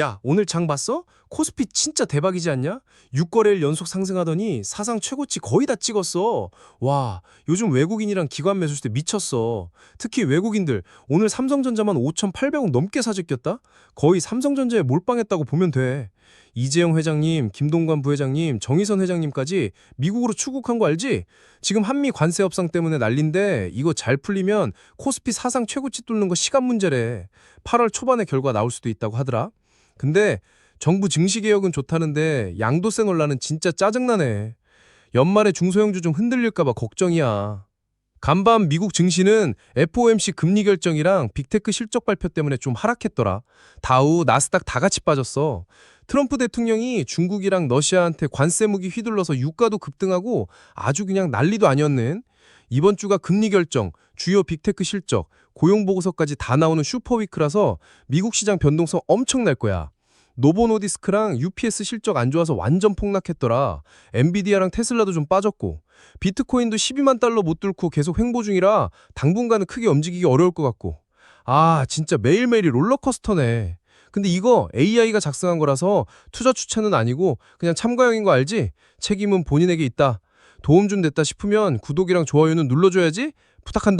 야, 오늘 장 봤어? 코스피 진짜 대박이지 않냐? 6거래일 연속 상승하더니 사상 최고치 거의 다 찍었어. 와, 요즘 외국인이랑 기관 매수세 미쳤어. 특히 외국인들 오늘 삼성전자만 5,800원 넘게 사재꼈다? 거의 삼성전자에 몰빵했다고 보면 돼. 이재영 회장님, 김동관 부회장님, 정의선 회장님까지 미국으로 출국한 거 알지? 지금 한미 관세 협상 때문에 난린데 이거 잘 풀리면 코스피 사상 최고치 뚫는 거 시간 문제래. 8월 초반에 결과 나올 수도 있다고 하더라. 근데 정부 증시개혁은 좋다는데 양도세 논란은 진짜 짜증나네. 연말에 중소형주 좀 흔들릴까봐 걱정이야. 간밤 미국 증시는 FOMC 금리 결정이랑 빅테크 실적 발표 때문에 좀 하락했더라. 다우, 나스닥 다 같이 빠졌어. 트럼프 대통령이 중국이랑 러시아한테 관세 무기 휘둘러서 유가도 급등하고 아주 그냥 난리도 아니었는. 이번 주가 금리 결정, 주요 빅테크 실적, 고용 보고서까지 다 나오는 슈퍼위크라서 미국 시장 변동성 엄청날 거야. 노보노디스크랑 UPS 실적 안 좋아서 완전 폭락했더라. 엔비디아랑 테슬라도 좀 빠졌고. 비트코인도 12만 달러 못 뚫고 계속 횡보 중이라 당분간은 크게 움직이기 어려울 것 같고. 아, 진짜 매일매일이 롤러코스터네. 근데 이거 AI가 작성한 거라서 투자 추천은 아니고 그냥 참가용인 거 알지? 책임은 본인에게 있다. 도움 좀 됐다 싶으면 구독이랑 좋아요는 눌러줘야지. 부탁한다.